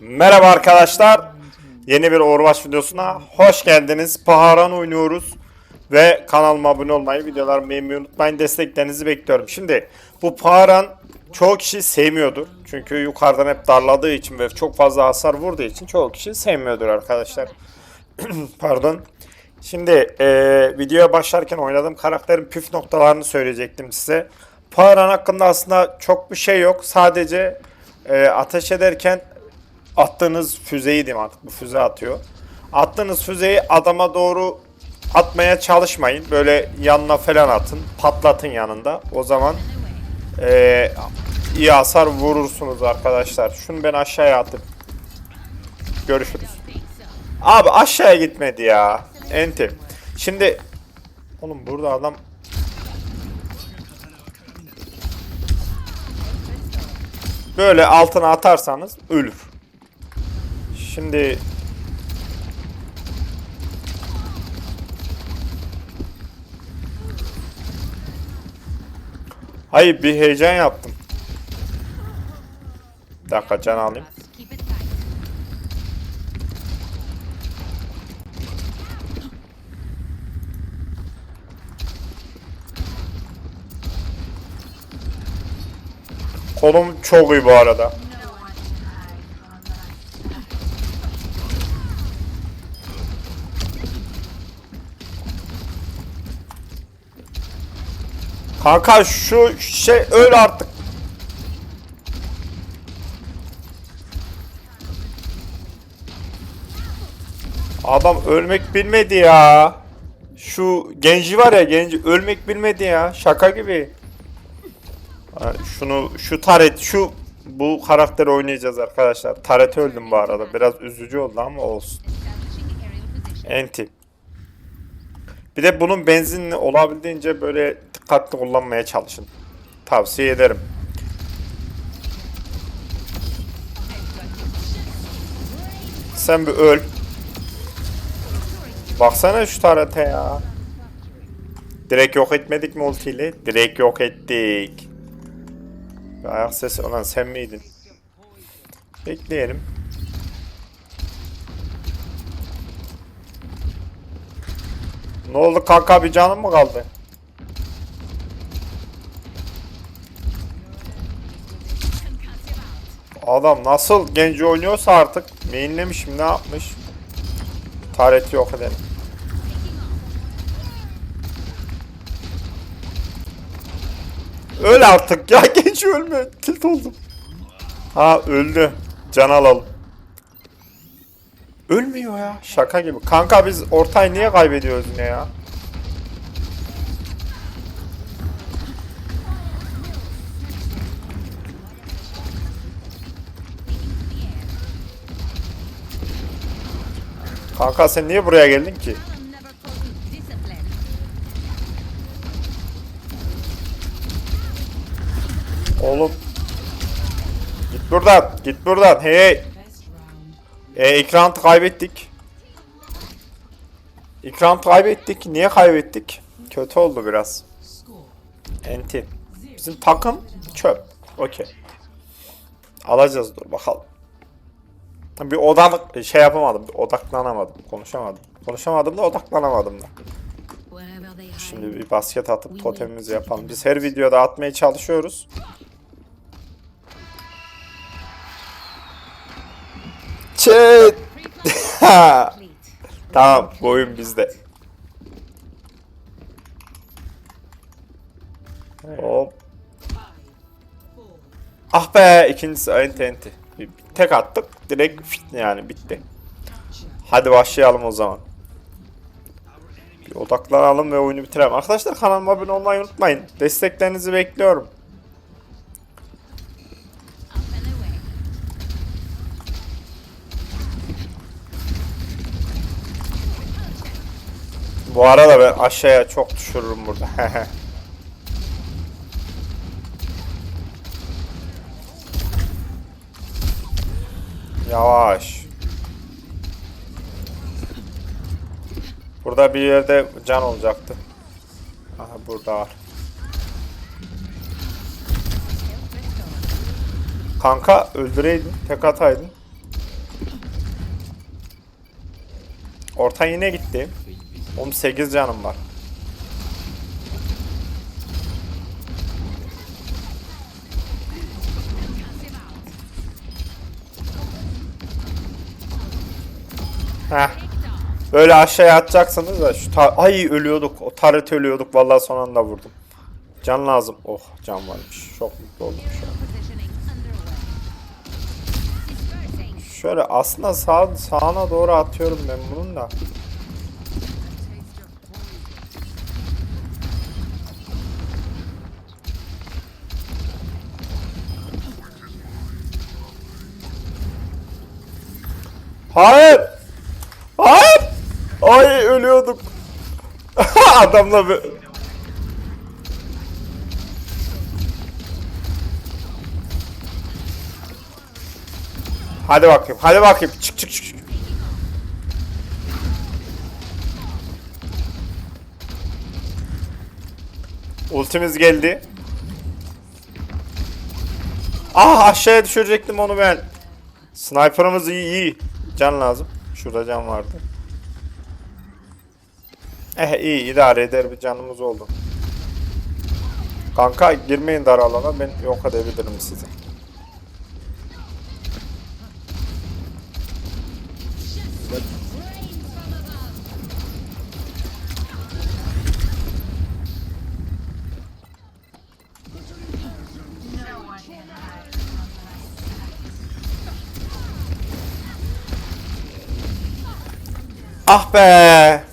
Merhaba arkadaşlar. Yeni bir Overwatch videosuna hoş geldiniz. Paharan oynuyoruz. Ve kanalıma abone olmayı, videolarımı beğenmeyi unutmayın. Desteklerinizi bekliyorum. Şimdi bu Paharan çoğu kişi sevmiyordur. Çünkü yukarıdan hep darladığı için ve çok fazla hasar vurduğu için çoğu kişi sevmiyordur arkadaşlar. Pardon. Şimdi eee, videoya başlarken oynadığım karakterin püf noktalarını söyleyecektim size. Paharan hakkında aslında çok bir şey yok. Sadece eee, ateş ederken attığınız füzeyi diyeyim artık bu füze atıyor. Attığınız füzeyi adama doğru atmaya çalışmayın. Böyle yanına falan atın. Patlatın yanında. O zaman eee, iyi hasar vurursunuz arkadaşlar. Şunu ben aşağıya atayım. Görüşürüz. Abi aşağıya gitmedi ya. Enti. Şimdi oğlum burada adam böyle altına atarsanız ölür. Şimdi Hayır bir heyecan yaptım. Bir dakika can alayım. Kolum çok iyi bu arada. Kanka şu şey öl artık. Adam ölmek bilmedi ya. Şu genci var ya genci ölmek bilmedi ya. Şaka gibi. Şunu şu taret şu bu karakteri oynayacağız arkadaşlar. Taret öldüm bu arada. Biraz üzücü oldu ama olsun. Enti. Bir de bunun benzinini olabildiğince böyle dikkatli kullanmaya çalışın. Tavsiye ederim. Sen bir öl. Baksana şu tarete ya. Direkt yok etmedik mi ultiyle? Direkt yok ettik. Bir ayak sesi olan sen miydin? Bekleyelim. Ne oldu kanka bir canın mı kaldı? Adam nasıl genci oynuyorsa artık mainlemiş mi ne yapmış? Tareti yok edelim. Öl artık ya genç ölme. Tilt oldum. Ha öldü. Can alalım. Ölmüyor ya. Şaka gibi. Kanka biz ortayı niye kaybediyoruz yine ya? Kanka sen niye buraya geldin ki? Oğlum. Git buradan. Git buradan. Hey. E, ekran kaybettik. Ekran kaybettik. Niye kaybettik? Kötü oldu biraz. Enti. Bizim takım çöp. Okey. Alacağız dur bakalım. Bir odak şey yapamadım. Odaklanamadım. Konuşamadım. Konuşamadım da odaklanamadım da. Şimdi bir basket atıp totemimizi yapalım. Biz her videoda atmaya çalışıyoruz. Complete. tamam bu oyun bizde. Hop. Ah be ikincisi enti. Bir- bir Tek attık direkt yani bitti. Hadi başlayalım o zaman. Bir odaklanalım ve oyunu bitirelim. Arkadaşlar kanalıma abone olmayı unutmayın. Desteklerinizi bekliyorum. Bu arada ben aşağıya çok düşürürüm burada. Yavaş. Burada bir yerde can olacaktı. Aha burada var. Kanka öldüreydin. Tek ataydın. Orta yine gitti. Oğlum 8 canım var. Heh. Böyle aşağıya atacaksınız da şu tar- ay ölüyorduk. O taret ölüyorduk. Vallahi son anda vurdum. Can lazım. Oh can varmış. Çok mutlu oldum şu an. Şöyle aslında sağ, sağına doğru atıyorum ben bunun da. Hayır! Ay ölüyorduk. Adamla bir... Hadi bakayım, hadi bakayım. Çık çık. çık. Ultimiz geldi. Ah aşağıya düşürecektim onu ben. Sniper'ımız iyi iyi. Can lazım. Şurada can vardı. Eh iyi idare eder bir canımız oldu. Kanka girmeyin dar alana ben yok edebilirim sizi. Ah be.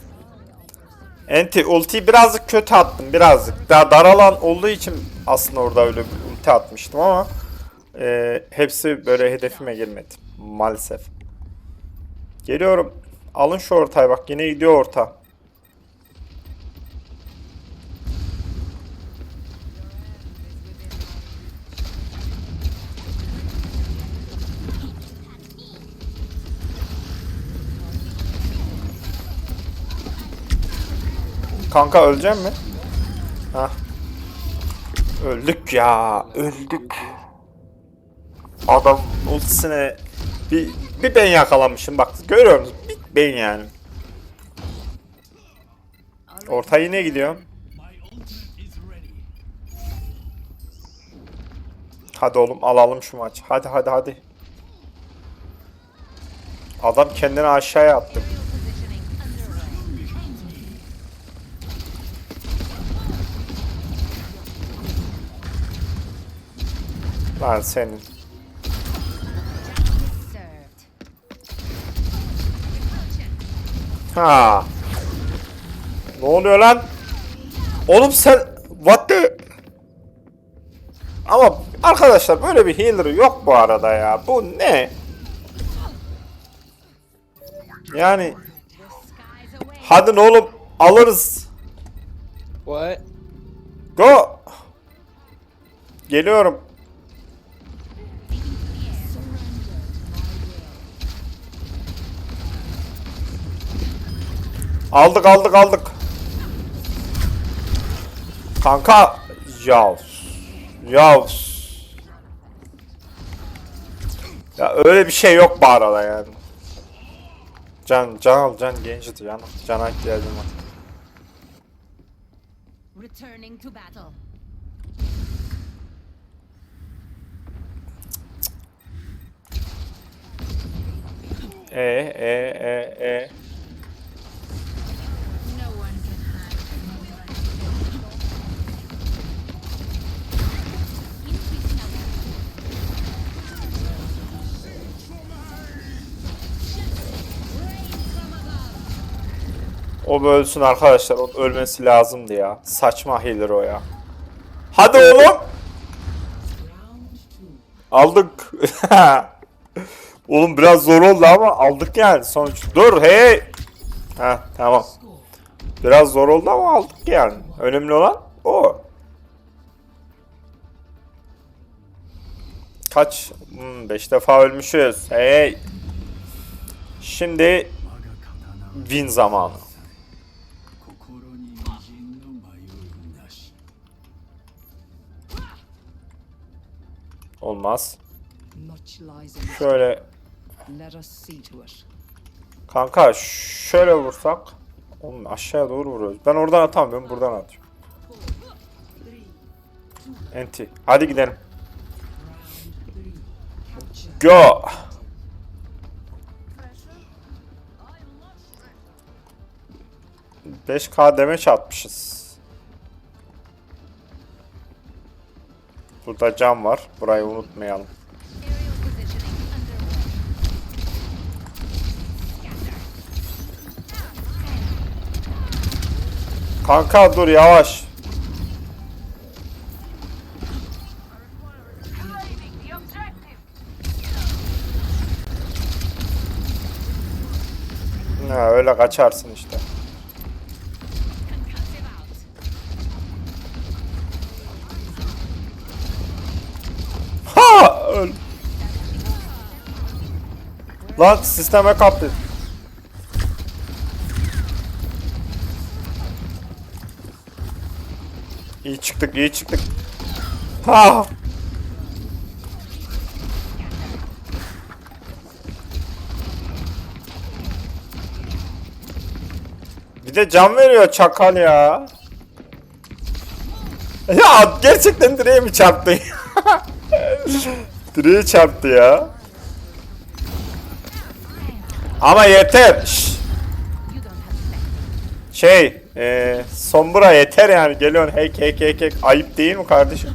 Enti ultiyi birazcık kötü attım birazcık. Daha dar alan olduğu için aslında orada öyle bir ulti atmıştım ama e, hepsi böyle hedefime gelmedi maalesef. Geliyorum. Alın şu ortayı bak yine gidiyor orta. Kanka öleceğim mi? Hah. Öldük ya. Öldük. Adam ultisine bir, bir ben yakalamışım bak görüyor musun? Bir ben yani. Orta yine gidiyor. Hadi oğlum alalım şu maçı. Hadi hadi hadi. Adam kendini aşağıya attı. Lan senin. Ha. Ne oluyor lan? Oğlum sen what the Ama arkadaşlar böyle bir healer yok bu arada ya. Bu ne? Yani hadi ne oğlum alırız. What? Go. Geliyorum. Aldık aldık aldık. Kanka yav. Yav. Ya öyle bir şey yok bu arada yani. Can can al can gençti can. Cana ihtiyacım var. Returning to battle. E e e e. O ölsün arkadaşlar. O ölmesi lazımdı ya. Saçma healer o ya. Hadi oğlum. Aldık. oğlum biraz zor oldu ama aldık yani sonuç. Dur hey. Ha tamam. Biraz zor oldu ama aldık yani. Önemli olan o. Kaç? 5 defa ölmüşüz. Hey. Şimdi win zamanı. Olmaz. Şöyle. Kanka şöyle vursak. Oğlum aşağıya doğru vuruyoruz. Ben oradan atamıyorum buradan atıyorum. Enti. Hadi gidelim. Go. Beş K demeç atmışız. Burada cam var. Burayı unutmayalım. Kanka dur yavaş. Ha, öyle kaçarsın işte. Lan sisteme kaptı. İyi çıktık, iyi çıktık. Ha! Bir de can veriyor çakal ya. Ya gerçekten direğe mi çarptı? direğe çarptı ya. Ama yeter. Şş. Şey, e, Sombra yeter yani. Geliyorsun hek hek hek hek. Ayıp değil mi kardeşim?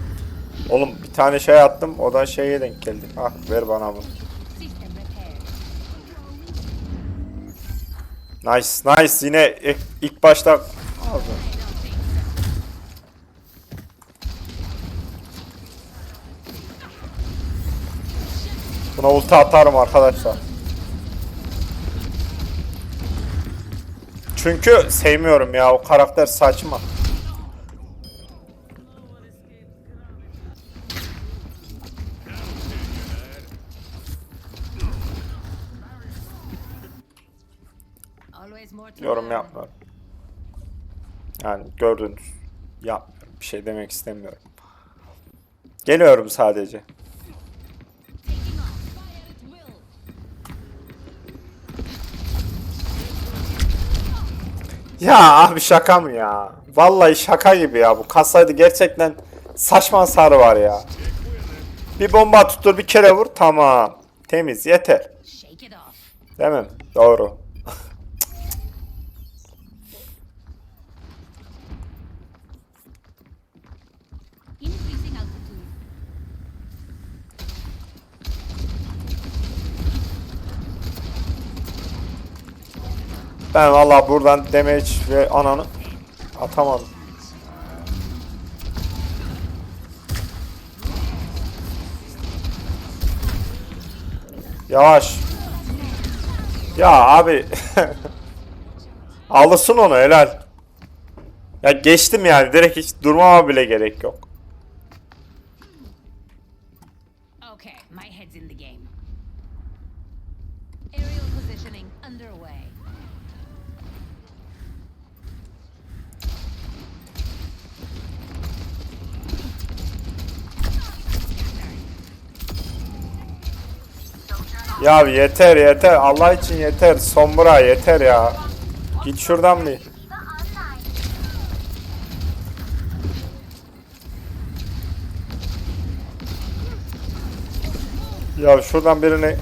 Oğlum bir tane şey attım. O da şeye denk geldi. Ah ver bana bunu. Nice nice. Yine ilk, ilk başta... So. Buna ulti atarım arkadaşlar. Çünkü sevmiyorum ya. O karakter saçma. Yorum yapmıyorum. Yani gördünüz. Yapmıyorum. Bir şey demek istemiyorum. Geliyorum sadece. Ya abi şaka mı ya? Vallahi şaka gibi ya. Bu kasaydı gerçekten saçma sarı var ya. Bir bomba tuttur bir kere vur tamam. Temiz yeter. Değil mi? Doğru. Ben vallahi buradan damage ve ananı atamadım. Yavaş. Ya abi. Alırsın onu helal. Ya geçtim yani direkt hiç durmama bile gerek yok. Ya yeter yeter Allah için yeter Sombra yeter ya. Git şuradan bir. Ya şuradan birini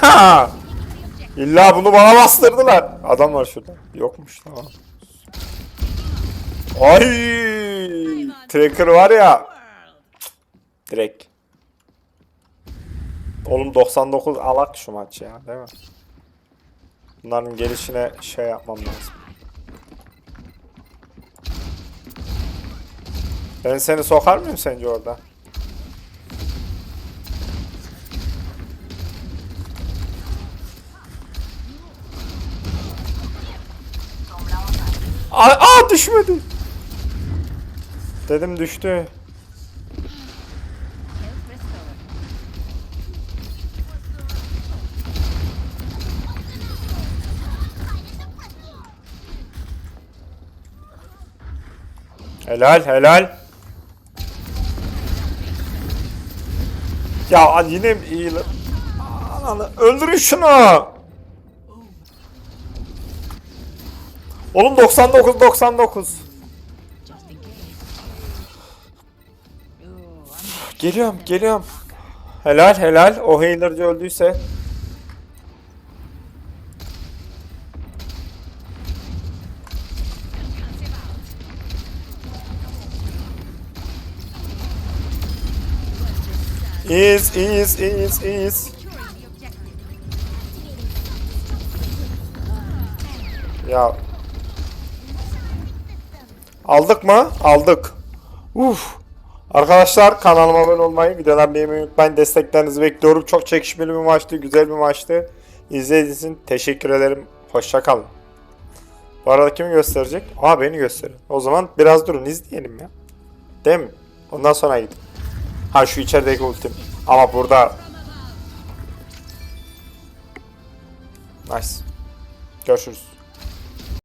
Ha! İlla bunu bana bastırdılar. Adam var şurada. Yokmuş tamam. Ay! Tracker var ya. Direkt. Oğlum 99 alak şu maç ya değil mi? Bunların gelişine şey yapmam lazım. Ben seni sokar mıyım sence orada? Aa, aa düşmedi. Dedim düştü. Helal helal. Ya yine iyi? Ananı öldürün şunu. Oğlum 99 99. Just in case. Ooh, I'm Geliyorum, geliyorum. Helal helal. O healer'cı öldüyse. İyiyiz, iyiyiz, iyiyiz, iyiyiz. Ya. Aldık mı? Aldık. Uf. Arkadaşlar kanalıma abone olmayı, videolarımı beğenmeyi unutmayın. Desteklerinizi bekliyorum. Çok çekişmeli bir maçtı, güzel bir maçtı. İzlediğiniz için teşekkür ederim. Hoşça kalın. Bu arada kimi gösterecek? Aa beni gösterin. O zaman biraz durun izleyelim ya. Değil mi? Ondan sonra gidin. Ha şu içerideki ultim. Ama burada... Nice. Görüşürüz.